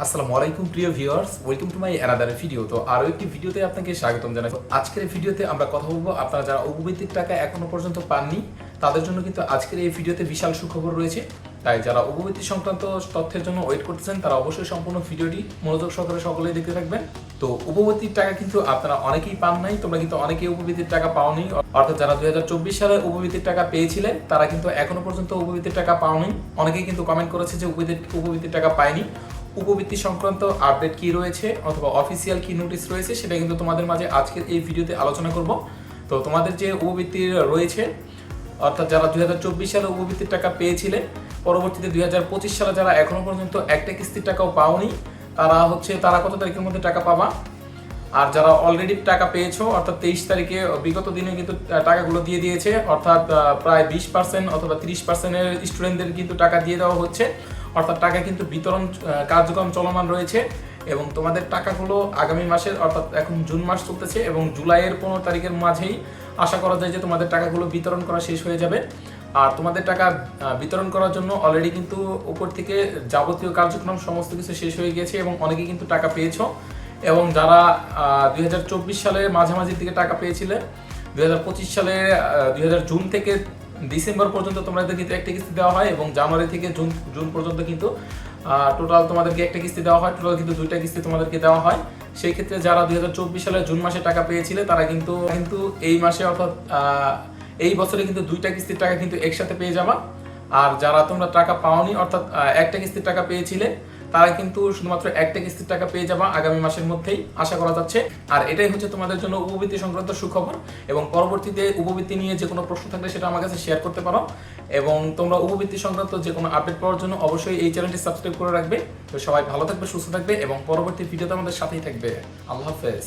আসসালামু আলাইকুম, প্রিয় viewers. Welcome to my another video তো আরও একটি ভিডিওতে আপনাকে স্বাগতম জানাই। আজকের ভিডিওতে আমরা কথা বলব, আপনারা যারা উপবৃত্তির টাকা এখনও পর্যন্ত পাননি, তাদের জন্য কিন্তু আজকের এই ভিডিওতে বিশাল সুখবর রয়েছে। তাই যারা উপবৃত্তি সংক্রান্ত তথ্যের জন্য ওয়েট করতেছেন, তারা অবশ্যই সম্পূর্ণ ভিডিওটি মনোযোগ সহকারে সকলেই দেখতে থাকবেন। তো উপবৃত্তির টাকা কিন্তু আপনারা অনেকেই পান নাই, তোমরা কিন্তু অনেকেই উপবৃত্তির টাকা পাওনি। অর্থাৎ যারা দুই হাজার চব্বিশ সালে উপবৃত্তির টাকা পেয়েছিলে তারা কিন্তু এখনও পর্যন্ত উপবৃত্তির টাকা পাওনি। অনেকেই কিন্তু কমেন্ট করেছে যে উপবৃত্তি উপবৃত্তির টাকা পায়নি। উপবৃত্তি সংক্রান্ত আপডেট কি রয়েছে অথবা অফিসিয়াল কি নোটিশ রয়েছে সেটা কিন্তু তোমাদের মাঝে আজকের এই ভিডিওতে আলোচনা করব। তো তোমাদের যে উপবৃত্তি রয়েছে, অর্থাৎ যারা দুই হাজার চব্বিশ সালে উপবৃত্তির টাকা পেয়েছিলে, পরবর্তীতে দুই হাজার পঁচিশ সালে যারা এখনও পর্যন্ত একটা কিস্তির টাকাও পাওনি, তারা হচ্ছে, তারা কত তারিখের মধ্যে টাকা পাবা? আর যারা অলরেডি টাকা পেয়েছ, অর্থাৎ তেইশ তারিখে বিগত দিনে কিন্তু টাকাগুলো দিয়ে দিয়েছে, অর্থাৎ প্রায় বিশ পার্সেন্ট অথবা তিরিশ পার্সেন্টের স্টুডেন্টদের কিন্তু টাকা দিয়ে দেওয়া হচ্ছে। অর্থাৎ টাকা কিন্তু বিতরণ কার্যক্রম চলমান রয়েছে এবং তোমাদের টাকাগুলো আগামী মাসের, অর্থাৎ এখন জুন মাস চলতেছে এবং জুলাইয়ের পনেরো তারিখের মাঝেই আশা করা যায় যে তোমাদের টাকাগুলো বিতরণ করা শেষ হয়ে যাবে। আর তোমাদের টাকা বিতরণ করার জন্য অলরেডি কিন্তু উপর থেকে যাবতীয় কার্যক্রম সমস্ত কিছু শেষ হয়ে গিয়েছে এবং অনেকে কিন্তু টাকা পেয়েছ। এবং যারা দুই হাজার চব্বিশ সালের মাঝামাঝির দিকে টাকা পেয়েছিলে, দুই সালে দুই হাজার জুন থেকে ডিসেম্বর পর্যন্ত তোমাদের কিন্তু একটা কিস্তি দেওয়া হয় এবং জানুয়ারি থেকে জুন জুন পর্যন্ত কিন্তু টোটাল তোমাদেরকে একটা কিস্তি দেওয়া হয়। টোটাল কিন্তু দুইটা কিস্তি তোমাদেরকে দেওয়া হয়। সেই ক্ষেত্রে যারা দুই হাজার চব্বিশ সালে জুন মাসে টাকা পেয়েছিলে, তারা কিন্তু কিন্তু এই মাসে অর্থাৎ এই বছরে কিন্তু দুইটা কিস্তির টাকা কিন্তু একসাথে পেয়ে যাবা। আর যারা তোমরা টাকা পাওনি, অর্থাৎ একটা কিস্তির টাকা পেয়েছিলে তারা কিন্তু শুধুমাত্র একটা কিস্তির টাকা পেয়ে যাবা আগামী মাসের মধ্যেই, আশা করা যাচ্ছে। আর এটাই হচ্ছে তোমাদের জন্য উপবৃত্তি সংক্রান্ত সুখবর এবং পরবর্তীতে উপবৃত্তি নিয়ে যে কোনো প্রশ্ন থাকলে সেটা আমার কাছে শেয়ার করতে পারো। এবং তোমরা উপবৃত্তি সংক্রান্ত যে কোনো আপডেট পাওয়ার জন্য অবশ্যই এই চ্যানেলটি সাবস্ক্রাইব করে রাখবে। তো সবাই ভালো থাকবে, সুস্থ থাকবে এবং পরবর্তী ভিডিওতে আমাদের সাথেই থাকবে। আল্লাহ হাফেজ।